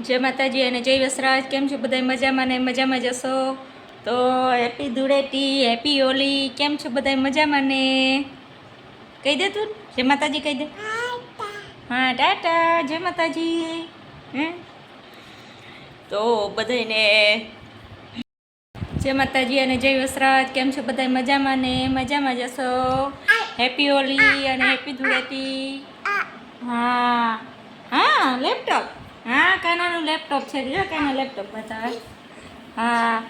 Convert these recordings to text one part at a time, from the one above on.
જય માતાજી અને જય વસરાજ. કેમ છો બધા મજામાં ને મજામાં જશો તો હેપી ધૂળેટી, હેપી હોલી. કેમ છો બધા મજામાં ને? કહી દે તું જય માતાજી કહી દે. હા, ટાટા. જય માતાજી. હે? તો બધાને જય માતાજી અને જય વસરાજ. કેમ છો બધા મજામાં ને? મજામાં જશો હેપી હોલી અને હેપી ધૂળેટી. હા. હા, લેપટોપ. હા, કાનાનું લેપટોપ છે. જો કાના લેપટોપ બતાવે. હા.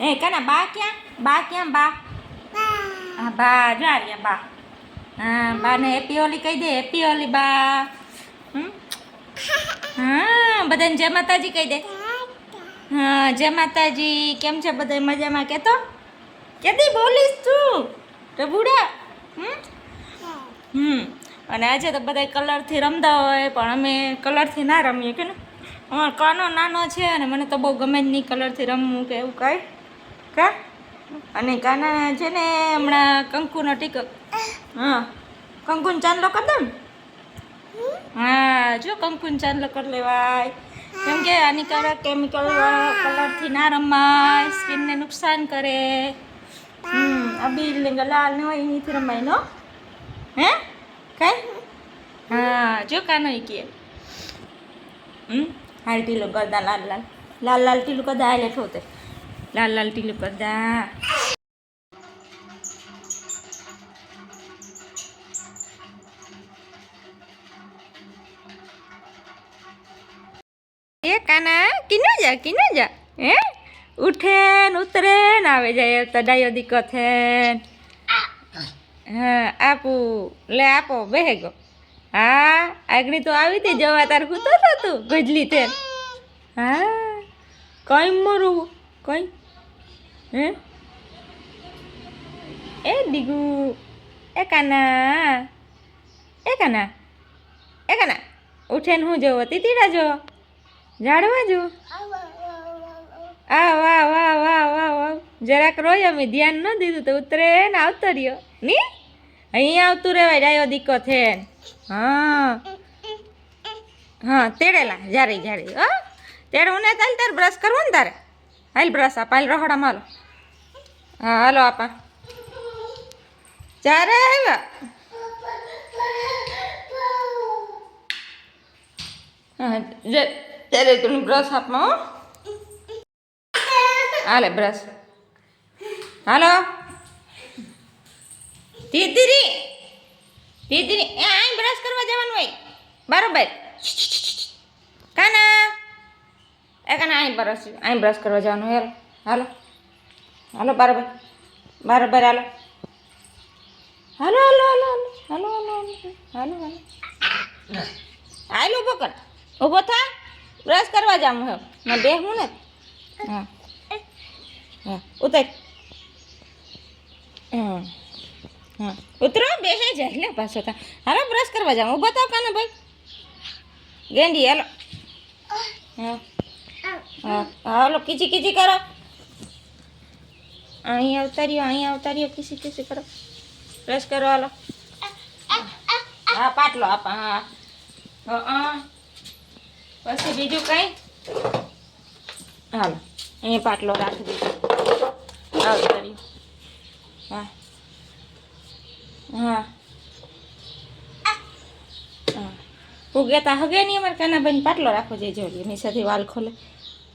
એ, કાના બા ક્યાં? બા ક્યાં બા? હા, બા. જો આ બા. હા, બાને હેપી હોલી કહી દે. હેપી હોલી બા? હા, બધાને જય માતાજી કહી દે. હા, જય માતાજી. કેમ છે બધા? મજામાં? કહેતો કેદી બોલીશ તું? તો બુડા. હમ? હમ. અને આજે તો બધા કલરથી રમતા હોય, પણ અમે કલરથી ના રમીએ કે ને? અમારો કાનો નાનો છે અને મને તો બહુ ગમે જ નહીં કલરથી રમવું કે એવું કાંઈ. કા? અને કાના છે ને હમણાં કંકુનો ટીકો. હા. કંકુન ચાંદલો કરી દે હા, જો કંકુન ચાંદલો કરી લેવાય. કેમ કે હાનિકારક કેમિકલ કલરથી ના રમાય, સ્કિનને નુકસાન કરે. હમ, આ બીલ ને લાલ ને હોય એનીથી રમાય નો? હે? કઈ હા જો કાનો કે. હમ? હાલ ટીલું કરતા લાલ લાલ. લાલ લાલ ટીલું કરદા હાલે ઠોતે લાલ લાલ ટીલું કરતા એ કાના કિનો જા કિનો જા? હે? ઉઠે ને ઉતરે ને આવે જાય તડાયો ડાયો દીકો છે હા આપું લે આપો બેહે ગો હા આગળ તો આવી હતી જવા તાર હું તો તું ગજલી તે હા કઈ મરું કઈ હે એ દીગુ એ કાના એ કાના એ કાના ઉઠે ને હું જોવો તીતીડા જો ઝાડવા જો આ વાહ વાહ વાહ વાહ વાહ જરાક રોય અમે ધ્યાન ન દીધું તો ઉતરે ને આવતો રહ્યો ની અહીંયા આવતું રહેવાય ડાયો દીકો છે. હા. હા, તેડેલા, જારી જારી. હો. તેડું ને તાલ તારે બ્રશ કરવો ને તારે. હાલ બ્રશ આપ, હાલ રહોડા માલો હા, હાલો આપા. ચારે આવ્યા. હા ત્યારે તું બ્રશ આપમાં હાલે બ્રશ હાલો. દીદીરી દીદીરી એ આ બ્રશ કરવા જવાનું હોય. બરોબર. કાના? એ કાના અહીં બ્રશ અહીં બ્રશ કરવા જવાનું. હેલો, હાલો. હાલો, બરાબર. બરાબર, હાલો. હાલો હાલો હાલો હાલો. હાલો હાલો હાલો. હાલો, હાલ. ઊભો કર. ઊભો થા. બ્રશ કરવા જાઉં હે મેં બે હું ને. હા. હા. ઉતર. હા હા. ઉતરો બેસે જાય એટલે પાછો કા હાલો બ્રશ કરવા જાઉં. ઊભો થાવ કાના ભાઈ. ગેંડી, હાલો. હા. હાલો, કીચી કીચી કરો. અહીં આવતા રહ્યો અહીં આવતા રહ્યો કીસી કીસી કરો. બ્રશ કરો, હાલો. હા, પાટલો આપ, હા હા. પછી બીજું કંઈ? હાલો અહીંયા પાટલો રાખી દીધો. આવતા હા. હા. હા. ઉગે તા હગે નહીં અમારે કાનાભાઈને પાટલો રાખવો જોઈએ જોઈએ એની સાથે વાલ ખોલે.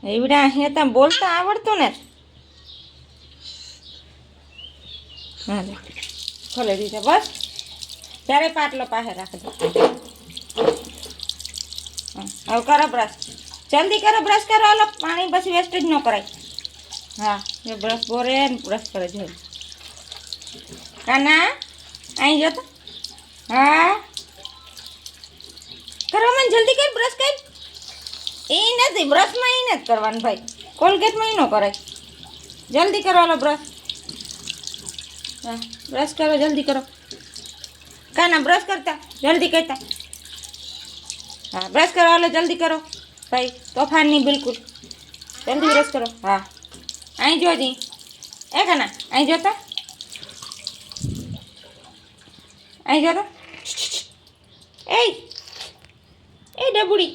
એવડા હે તા બોલતા આવડતું ને. હા ખોલે દીધા, બસ. ત્યારે પાટલો પાસે રાખજો. હવે કરો બ્રશ જલ્દી કરો બ્રશ કરો, હાલો. પાણી પછી વેસ્ટેજ ન કરાય. હા, એ બ્રશ બોરે બ્રશ કરે છે. કાના? અહીં જો તો. હા. મને જલ્દી કર બ્રશ કર એ નથી બ્રશમાં એ નથી કરવાનું ભાઈ. કોલગેટમાં એ ન કરાય. જલ્દી કરો હાલો બ્રશ હા બ્રશ કરો, જલ્દી કરો. કાના બ્રશ કરતા? જલ્દી કરતા. હા બ્રશ કરો હાલો, જલ્દી કરો. ભાઈ, તોફાન નહીં બિલકુલ. જલ્દી બ્રશ કરો. હા. અહીં જોજી એ કાના, અહીં જોતા અહીં કરો એ એ ડબુડી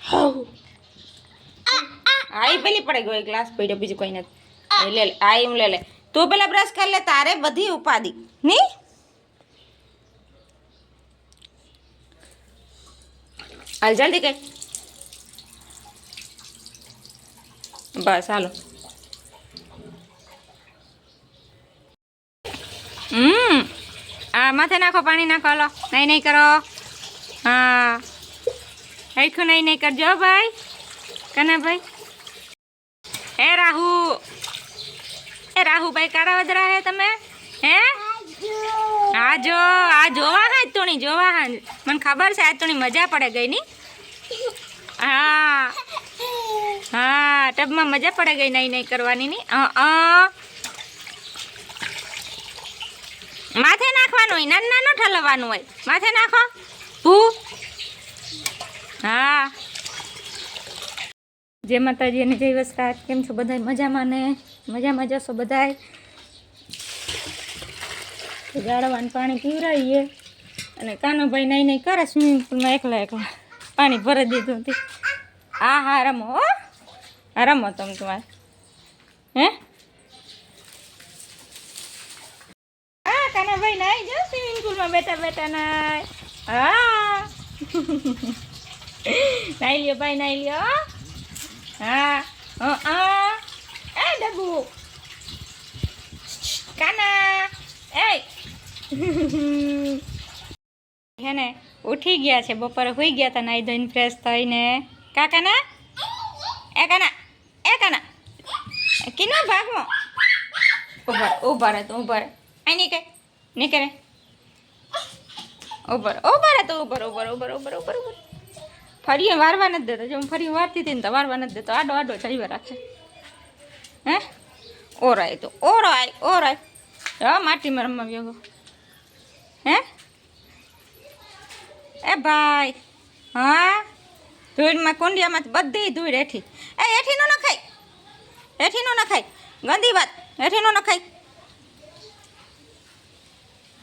હાઉ આઈ પેલી પડે ગયો ગ્લાસ પડ્યો બીજું કોઈ નથી. Ah. લે લે આ એમ લે લે. તું પેલા બ્રશ કરી લે તારે બધી ઉપાધિ. ની? હાલ જલ્દી કઈ. બસ હાલો. હમ. આ માથે નાખો, પાણી નાખો, હલો. નહીં નહીં કરો. હા. હરખું નહીં નહીં કરજો ભાઈ. કને ભાઈ? હે, રાહુ. એ રાહુભાઈ કાળા વધરા હે તમે? હે? હા જો, આ જોવા હા તુણી, જોવા હા. મને ખબર છે આ તુણી મજા પડે ગઈ ની. હા. હા, ટબમાં મજા પડે ગઈ, નહીં નહીં કરવાની ની. અ. માથે નાખવાનું હોય, નાનું નાનું ઠલવવાનું હોય. માથે નાખો. ભૂ હા. જય માતાજી, અને જય વસરાજ. કેમ છો બધા મજામાં ને? મજામાં જશો બધાય? ગાળવાનું પાણી પીવરાવીએ અને કાનોભાઈ નહીં નહીં કરે સ્વિમિંગ પુલમાં એકલા એકલા. પાણી ભરી દીધું હતી. આ હા, રમો હો. રમો તમે તમારે હા કાનાભાઈ નાઈ પુલમાં બેઠા બેઠા નાય. હા. નાઈ લ્યો ભાઈ, નાઈ લ્યો, હા. હા. એ ડબુ કાના. એ હે ને, ઉઠી ગયા છે. બપોરે હોઈ ગયા હતા નાઈ ધોઈને ફ્રેશ થઈને. કાકાના એ કાના. એ કાના. કિનો ભાગમાં? ઊભા ઊભા રહે તું ઊભા રહે. અહીં નીકળે નીકળે. ઉભર ઉભર તો ઉભર ઉભર ઉભર ઉભર ઉભર ઉભર. ફરી વારવા નથી દેતો. જો હું ફરી વારતી હતી ને તો વારવા નથી દેતો. આડો આડો ચડીવા રાખે. હે? ઓરાય તો, ઓરાય ઓરાય. હા માટીમાં રમવા ગયો હે? એ ભાઈ, હા? ધૂળમાં કુંડિયામાં બધી ધૂળ હેઠી. એ હેઠી નો નખાય. હેઠી નો નખાય. ગંદી વાત. હેઠી નો નખાય.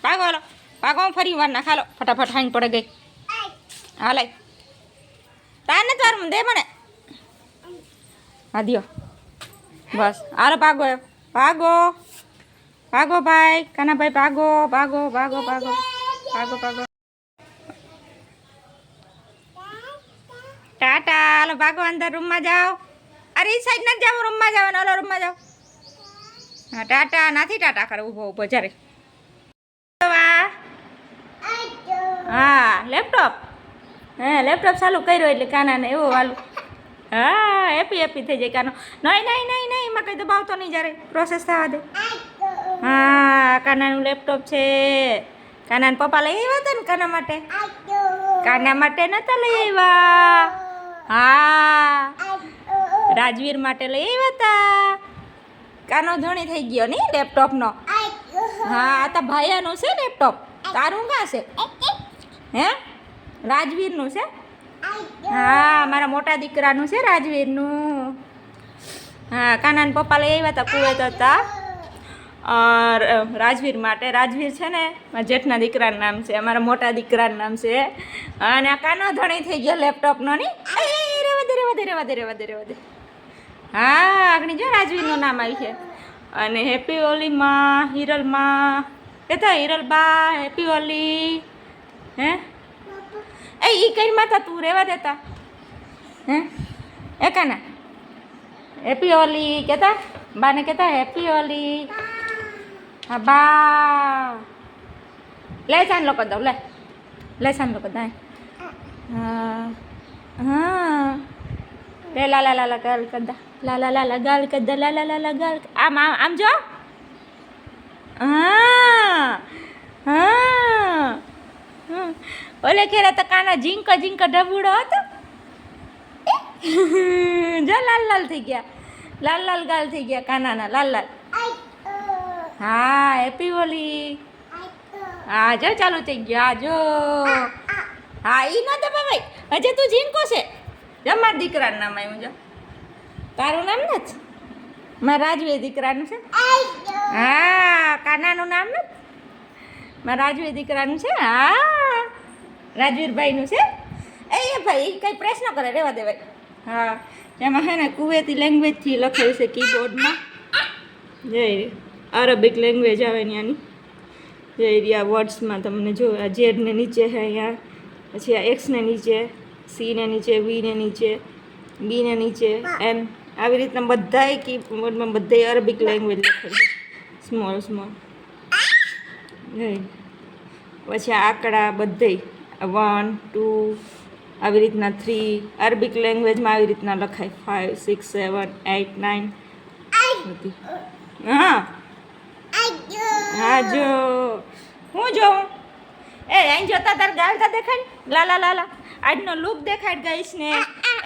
ભાગો ભાગો ફરી વાર ના ખાલો. ફટાફટ હાંગ પડે ગઈ. હાલાય તાર ને તાર દે મને. હા, દિયો. બસ. હાલો, ભાગો. ભાગો. ભાગો, ભાઈ. કાનાભાઈ ભાગો ભાગો ભાગો ભાગો. ભાગો ભાગો. ટાટા. હાલો, ભાગો, અંદર રૂમમાં જાઓ. અરે એ સાઈડ નથી જાવ રૂમમાં જાઓ ઓલો રૂમમાં જાઓ. હા, ટાટા. નથી ટાટા કરે, ઊભો ઊભો, જ્યારે. હા લેપટોપ હા લેપટોપ ચાલુ કર્યો એટલે કાનાને એવું વાલું. હા હેપી હેપી થઈ જાય કાનો. નહીં નહીં નહીં નહીં, એમાં કંઈ દબાવતો નહીં જ્યારે પ્રોસેસ થવા દે. હા, કાનાનું લેપટોપ છે. કાનાના પપ્પા લઈ આવ્યા હતા ને કાના માટે? કાના માટે નતા લઈ આવ્યા. હા, રાજવીર માટે લઈ આવ્યા હતા. કાનો ધણી થઈ ગયો નહીં લેપટોપનો હા, આ તો ભાયાનું છે લેપટોપ તારું કાં છે? હે? રાજવીરનું છે? હા મારા મોટા દીકરાનું છે રાજવીરનું. હા કાનાન પપ્પા લઈ આવ્યા હતા. કુવેત હતા રાજવીર માટે. રાજવીર છે ને મારા જેઠના દીકરાનું નામ છે અમારા મોટા દીકરાનું નામ છે. અને આ કાનો ધણી થઈ ગયો લેપટોપનો ની. વધારે વધારે વધારે વધારે વધારે હા આગળ જો રાજવીરનું નામ આવી છે. અને હેપી ઓલીમાં હિરલમાં કેતા હિરલબા હેપી હોલી. હે? એ, ઈ કઈ માતા તું? રહેવા દેતા. હે? એ કાના? હેપી હોલી કેતા? બાને કેતા હેપી હોલી હા, બા. લે સાન લોકો દઉં, લે. લે સાન લોકો દઉં હા હા. લે લા લા લા ગાલ કદા. લા લા ગાલ કદા લા લા ગાલ આમ આમ આમ જો. હા હા. ઓલે ખેરા તો કાના ઝીંકો ઝીંકો ઢબુડો હતો. જો લાલ લાલ થઈ ગયા. લાલ લાલ ગાલ થઈ ગયા કાનાના, લાલ લાલ. હા, હેપી હોલી. હા, જો ચાલુ થઈ ગયો આ જો. હા, ઈ ન દબાવાય. હજે તું ઝીંકો છે. જો મારા દીકરાનું નામ આવ્યું જો. તારું નામ નથી મારા રાજવી દીકરાનું છે. હા, કાનાનું નામ નથી મારા રાજવી દીકરાનું છે. હા. રાજવીરભાઈનું છે? એ એ ભાઈ કંઈ પ્રશ્ન કરે રહેવા દેવાય હા એમાં હે ને કુવેતી લેંગ્વેજથી લખેલું છે કીબોર્ડમાં જય અરબિક લેંગ્વેજ આવે ત્યાંની જય રહ્યા વર્ડ્સમાં તમને જો આ ઝેડને નીચે છે અહીંયા પછી આ એક્સને નીચે સીને નીચે વીને નીચે બીને નીચે એમ આવી રીતના બધાય કીબોર્ડમાં બધાય અરબિક લેંગ્વેજ લખેલી છે. સ્મોલ સ્મોલ પછી આ આંકડા બધે વન ટુ આવી રીતના થ્રી અરબિક લેંગ્વેજમાં આવી રીતના લખાય. Five six seven eight nine હા. હા જો હું જોઉં? એ અહીં જોતા તાર ગાલતા દેખાડ લાલા લાલા આજનો લુક દેખાડ ગઈશ ને?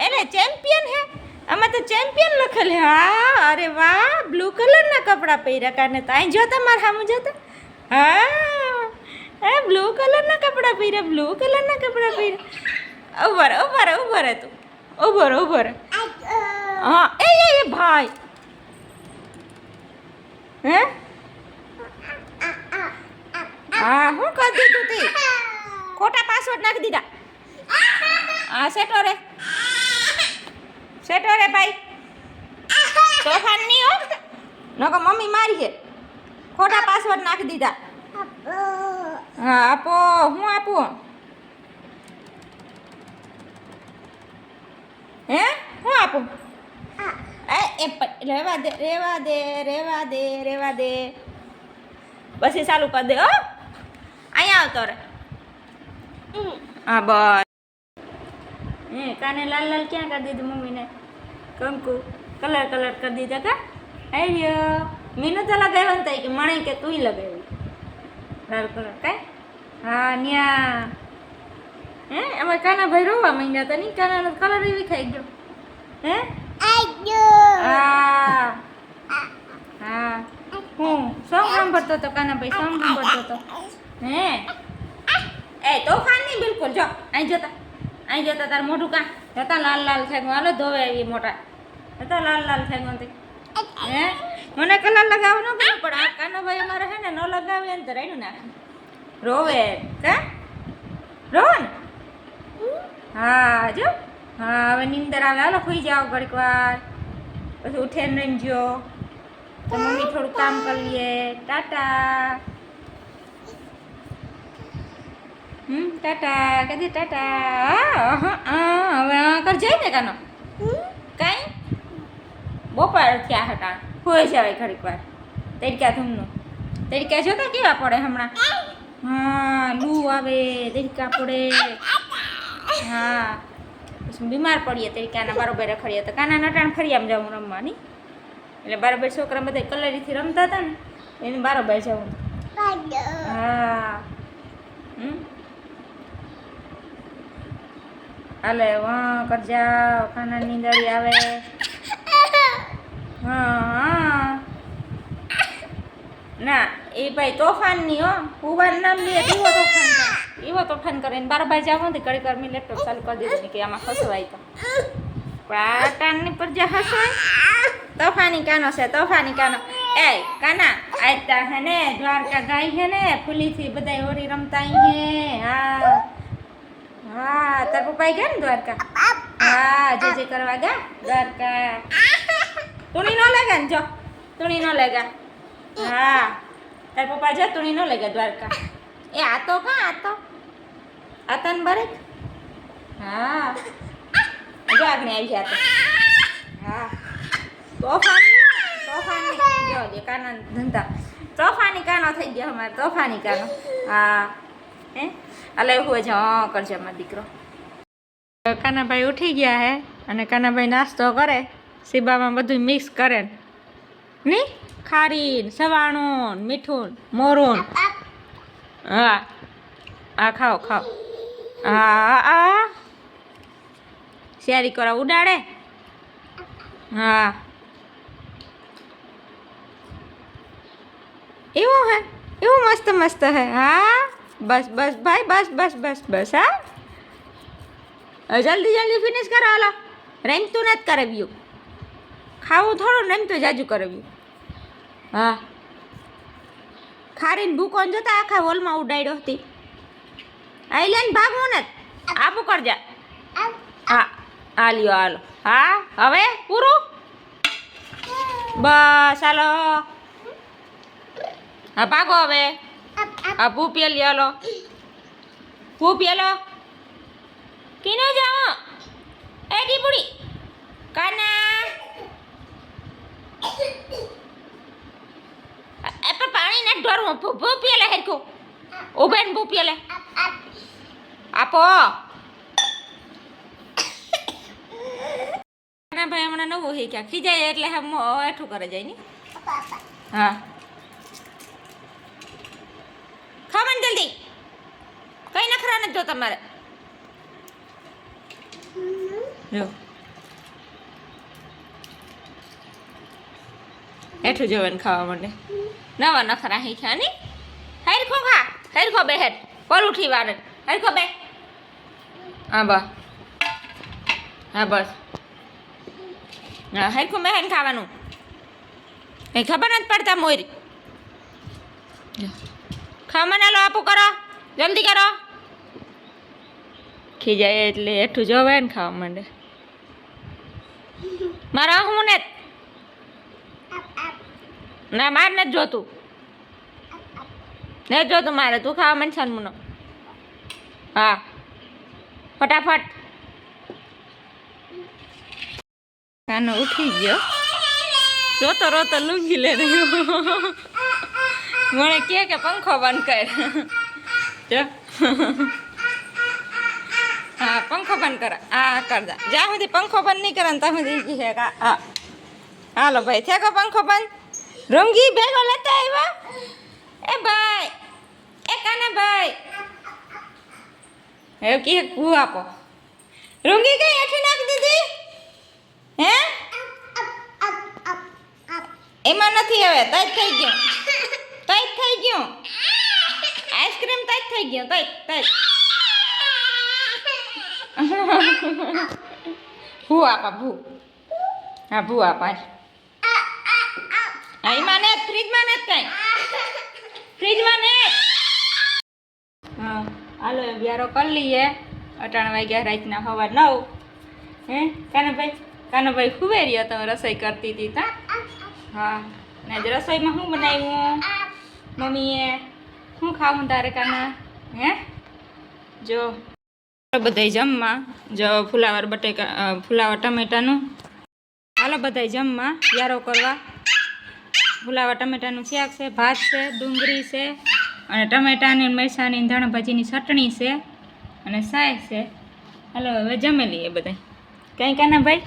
એને ચેમ્પિયન હે? આમાં તો ચેમ્પિયન લખેલ હે. હા અરે વાહ બ્લુ કલરના કપડાં પહેર્યા કારણે તો. અહીં જોતા મારા સામું જોતા? હા. એ બ્લુ કલરના કપડાં પહેર્યા બ્લુ કલરના કપડાં પહેર્યા ઉભર ઉભર ઉભર તું ઉભર ઉભર. હા, એ એ ભાઈ. હે? હા, હું કરી દીધું તે. ખોટા પાસવર્ડ નાખી દીધા. હા, સેટો રે. સેટો રે ભાઈ. તોફાન નહીં હો. નકો મમ્મી મારી છે. ખોટા પાસવર્ડ નાખી દીધા. હા આપો હું આપું? હે? હું આપું? એ એ રહેવા દે રેવા દે રેવા દે રેવા દે. પછી ચાલુ કરી દે હો. અહીંયા આવતો રે. હા બસ. હે કાને લાલ લાલ ક્યાં કરી દીધું મમ્મીને? કંકુ કલર કલર કરી દીધા કા આઈયો મીનુ તો લગાવ્યો ને કે મણે કે તું લગાવ્યું. લાલ કલર કાંઈ? હા, ન્યા. હે? અમારે કાના ભાઈ રોવા માંડ્યા હતા નહીં? કાનાનો કલર એવી ખાઈ ગયો. હે? હા. હા. હું? સોંગ સાંભળતો હતો કાના ભાઈ સોંગ સાંભળતો હતો હે? એ, તોફાન નહીં, બિલકુલ. જો, અહીં જોતા. અહીં જોતા તાર મોઢું કાં? જતા લાલ લાલ થઈ ગયું હાલો, ધોવે આવી મોટા. જતા લાલ લાલ થઈ ગયું હે? મને કલર લગાવવાનો ગયો પણ આ કાનો ભાઈ અમારે હે ને ન લગાવે ને તો રાડ્યું નાખે. રોવે કા? રોવે ને? હા જો. હા હવે નીંદર આવે. હાલો ખોઈ જાઓ ઘડીક વાર. પછી ઉઠે નહીં જો. તો મમ્મી થોડું કામ કરી લઈએ ટાટા. હમ ટાટા. કદી ટાટા. હા, હવે કર જાય ને કાનો. કાંઈ? બપોર થયા હતા. હોય હવે ઘડીક વાર. તડકા ધૂમનું. તડકા જોતા કેવા પડે હમણાં? હા, લૂ આવે, તડકા પડે. હા. પછી બીમાર પડીએ તડકાના બરોબર રખડીએ તો કાના નટાણ ફરી આમ જવું રમવાની. એટલે બરોબર છોકરા બધા કલરીથી રમતા હતા ને, એને બરોબર જવું હા. હાલે, વાં કરજા ખાના નીંદરી આવે. હા. ના, એ ભાઈ તોફાનની હો. હુવાન નામ લે એવો તોફાન એવો તોફાન કરે ને બાર બાર જાવ ને ઘડી કરમી મેં લેપટોપ ચાલુ કરી દીધું કે આમાં હસવાય તો. પાટાની પર જે હસવાય તોફાની કાનો છે, તોફાની કાનો. એ કાના આયતા હે ને, દ્વારકા ગાય હે ને, ફૂલીથી બધા હોરી રમતા હે. હા. હા, તાર પપ્પા ગયા ને દ્વારકા? હા, જે જે કરવા ગયા? દ્વારકા. તુણી નો લેગા ને જો. તુણી નો લેગા હા. તાર પપ્પા જા તુણી નો લેગા દ્વારકા. એ આ તો કા આ તો. આ તન બરે હા. જો આગને આવી જા તો. હા. તોફાની તોફાની. જો દે કાના ધંધા. તોફાની કાનો થઈ ગયો અમારે તોફાની કાનો. હા. હે? અલે એવું છે હા કરજે અમારો દીકરો. કાનાભાઈ ઉઠી ગયા હે અને કાનાભાઈ નાસ્તો કરે. સીબામાં બધું મિક્સ કરે ને. ખારીન, સવાણું, મીઠું, મોરું. હા. આ ખાઓ ખાઓ. હા આ શિયારી કરા ઉડાડે? હા. એવું હે? એવું મસ્ત મસ્ત હે. હા. બસ બસ, ભાઈ, બસ બસ બસ બસ, હા. જલ્દી જલ્દી ફિનિશ કરો, હાલો. રેમતું નથી કરાવ્યું. ખાવું થોડું રેમતું જાજુ કરવી. હા. ખારીને ભૂકોન જોતા આખા હોલમાં ઉડાડ્યો હતી. આઈ લઈને ભાગવું ને. આપું કરજા હા. આ લ્યો હાલો હા, હવે? પૂરું? બસ, હાલો. હા, ભાગો હવે. હા, ભૂ પેલી, હાલો. ભૂ પેલો. કીનો જાઓ એ ડીપુડી કાના? એ પણ પાણી ના ઢોરવું. ભૂ ભૂ લે હેરખું. ઉભે ને ભૂ લે આપો. ના ભાઈ હમણાં નવું શીખ્યા. ખીજાય એટલે હમ એઠું કરે જાય ને. હા. ખાવાનું જલ્દી. કઈ નખરા નથી જો તમારે જો. હેઠું જવાનું ખાવા માટે. નવા નખરા છે ને હેરખો ખા હેરખો બે હેઠ પર ઉઠી વાર. હેરખો બે. હા, બસ. હા બસ. હા હેરખું મેહેન ખાવાનું. એ ખબર નથી પડતા મોરી. ખાવા લો આપું કરો. જલ્દી કરો. ખીજાય એટલે હેઠું જોવે ને ખાવા માંડે મારા હું ને ના, માર નથી જોતું. નથી જોતું મારે. તું ખાવા મને છે હા. ફટાફટ. કાનો ઉઠી ગયો. રોતો રોતો લૂંગી લે મને કે કે પંખો બંધ કર હા, પંખો બંધ કર. આ કરજા જ્યાં સુધી પંખો બંધ નહીં કરે ત્યાં સુધી હા. હાલો ભાઈ થેકો પંખો બંધ. રૂંગી ભેગો લેતા આવ્યા? એ ભાઈ એ કાના ભાઈ? એવું કે કુ આપો. રૂંગી કઈ હેઠી નાખી દીધી? હે? એમાં નથી હવે તજ થઈ ગયું. તજ થઈ ગયું. આઈસ્ક્રીમ તજ થઈ ગયું તજ તજ ભૂ આપા ભૂ. હા ભૂ આપા. હા એમાં ને ફ્રીજમાં ને કઈ? ફ્રીજમાં ને હા, હાલો, વ્યારો કરી લઈએ. અટાણ વાગ્યા રાતના હવા નવ. હે, કાનાભાઈ? કાનાભાઈ ખૂબે રહ્યો તમે રસોઈ કરતી હતી તા? હા, ને રસોઈમાં શું બનાવ્યું? મમ્મીએ શું ખાવું તારે કાના? હે? જો બધાય જમવા. જો, ફુલાવર બટેકા ફુલાવર ટમેટાનું. હાલો બધાય જમવા યારો કરવા. ફુલાવર ટમેટાનું શાક છે ભાત છે ડુંગળી છે અને ટમેટાની મરસાની ધાણા ભાજીની ચટણી છે અને સાય છે. હાલો હવે જમી લઈએ બધા કંઈ કાના ભાઈ?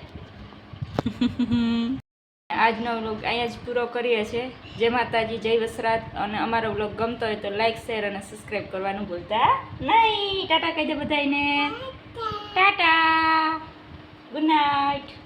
આજનો વ્લોગ અહીંયા જ પૂરો કરીએ છીએ. જય માતાજી જય વસરાત. અને અમારો વ્લોગ ગમતો હોય તો લાઈક શેર અને સબસ્ક્રાઈબ કરવાનું ભૂલતા નહીં. ટાટા કહી દે બધાને ટાટા. Good night.